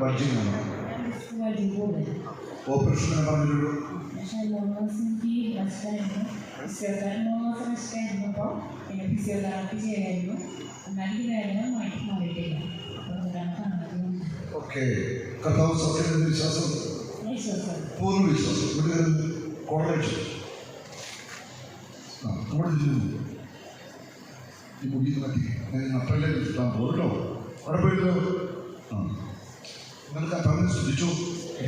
Bulging ആണോ operation എന്ന് പറഞ്ഞിട്ടുള്ളൂ പക്ഷേ മൂന്ന് മാസം എനിക്ക് റെസ്റ്റായിരുന്നു ഫിസിയോതെറാപ്പി മൂന്ന് മാസം റെസ്റ്റായിരുന്നപ്പോൾ പിന്നെ ഫിസിയോതെറാപ്പി ചെയ്യായിരുന്നു എന്നാലും വേദന മാറ്റി മാറിയിട്ടില്ല ഓക്കെ കർത്താവ് സത്യത്തിൽ വിശ്വാസം പൂർണ വിശ്വാസം ഇവിടെ കോളേജ് നമ്മുടെ ജില്ലയിൽ ഈ മുടി മാറ്റി ഞാൻ അപ്പല്ലേ അവിടെ പോയിട്ടോ ആ. നിങ്ങൾക്ക് പറഞ്ഞ് ശ്രദ്ധിച്ചു?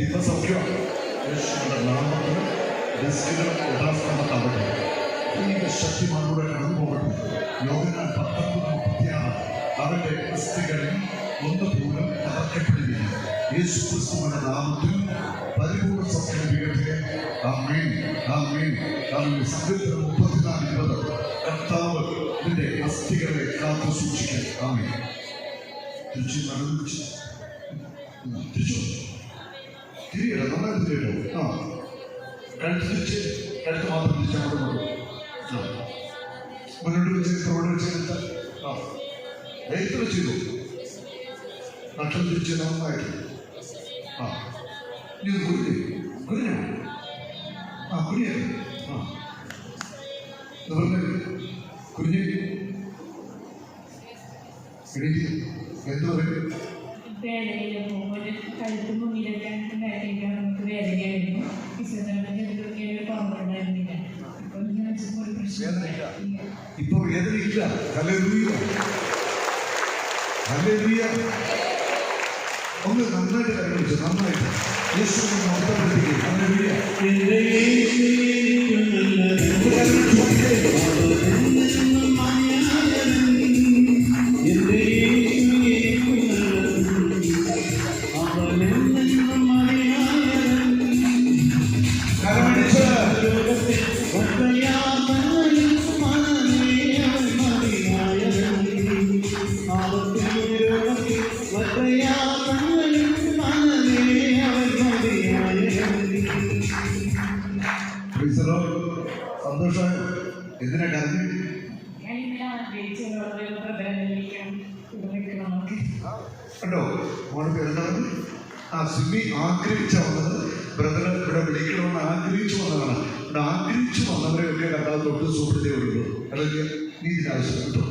ഇപ്പൊ സൗഖ്യമാണ് യേശുവിന്റെ നാമത്തിൽ റിസ്കുകൾ യഥാസ്ഥാനത്താവട്ടെ ഈ ശക്തിമാരുടെ കടന്നു പോകട്ടെ യോഗങ്ങൾ പത്തൊമ്പത് മുപ്പത്തിയാറ്. അവരുടെ അസ്ഥികളിൽ ഒന്ന് പോലും തകർക്കപ്പെടുകയില്ല യേശു ക്രിസ്തുവിന്റെ നാമത്തിൽ പരിപൂർണ സത്യം ലഭിക്കട്ടെ. ആമേൻ. ആമേൻ. ആമേൻ. സങ്കീർത്തനം മുപ്പത്തിനാല് ഇരുപത്. കർത്താവ് ഇതിന്റെ അസ്ഥികളെ കാത്തു സൂക്ഷിക്കാൻ ആമേൻ. തിരിച്ചു നടന്നു തിരിച്ചു തിരിയട നന്നായി തിരിയടോ ആ. കഴുത്ത് തിരിച്ച് കഴുത്ത് മാത്രം തിരിച്ചാൽ അങ്ങോട്ട് കൊണ്ടു ആ. മുന്നോട്ട് വെച്ച് പുറകോട്ട് വെച്ച് എടുത്ത ആ. എത്ര ചെയ്തു നട്ടം തിരിച്ച് നന്നായിട്ട്. ആ. ഇത് കുരുതി കുരുഞ്ഞോ ആ കുരിയ ആ. പറഞ്ഞു. കുരിഞ്ഞ് എണീറ്റ്. പറയും? വേദനയില്ല ഒരു കഴുത്ത് മുന്നിലൊക്കെ വേദനയ്ക്കാണ് നമുക്ക് വേദനയായിരുന്നു. ഫിസിയോതെറാപ്പി ചെയ്തിട്ടൊക്കെ ഒരു കുറവുണ്ടായിരുന്നില്ല അപ്പോൾ ഞാൻ ഒരു പ്രശ്നമില്ല ഇപ്പൊ വേദനയില്ല ഒന്ന് നന്നായിട്ട് കണ്ടുപിടിച്ചു നന്നായിട്ട്. യേശുവിനെ മഹത്വപ്പെടുത്തിക്കുക സന്തോഷമായോ എന്തിനാ കരഞ്ഞു ഞാൻ ഇങ്ങനെ ആഗ്രഹിച്ചുള്ള പ്രധാനമായിരിക്കും ഇവിടെ നിൽക്കണമെന്നൊക്കെ കണ്ടോ മോള് പേരെന്താണ് ആ സിമി ആഗ്രഹിച്ച വന്നത് ബ്രദർ ഇവിടെ വിളിക്കണമെന്ന് ആഗ്രഹിച്ചു വന്നതാണ് ഇവിടെ ആഗ്രഹിച്ചു വന്നവരെയൊക്കെ കണ്ടാൽ തൊട്ട് സുഹൃത്തേ ഉള്ളൂ അല്ലെങ്കിൽ നീ ഇതിനാവശ്യം കേട്ടോ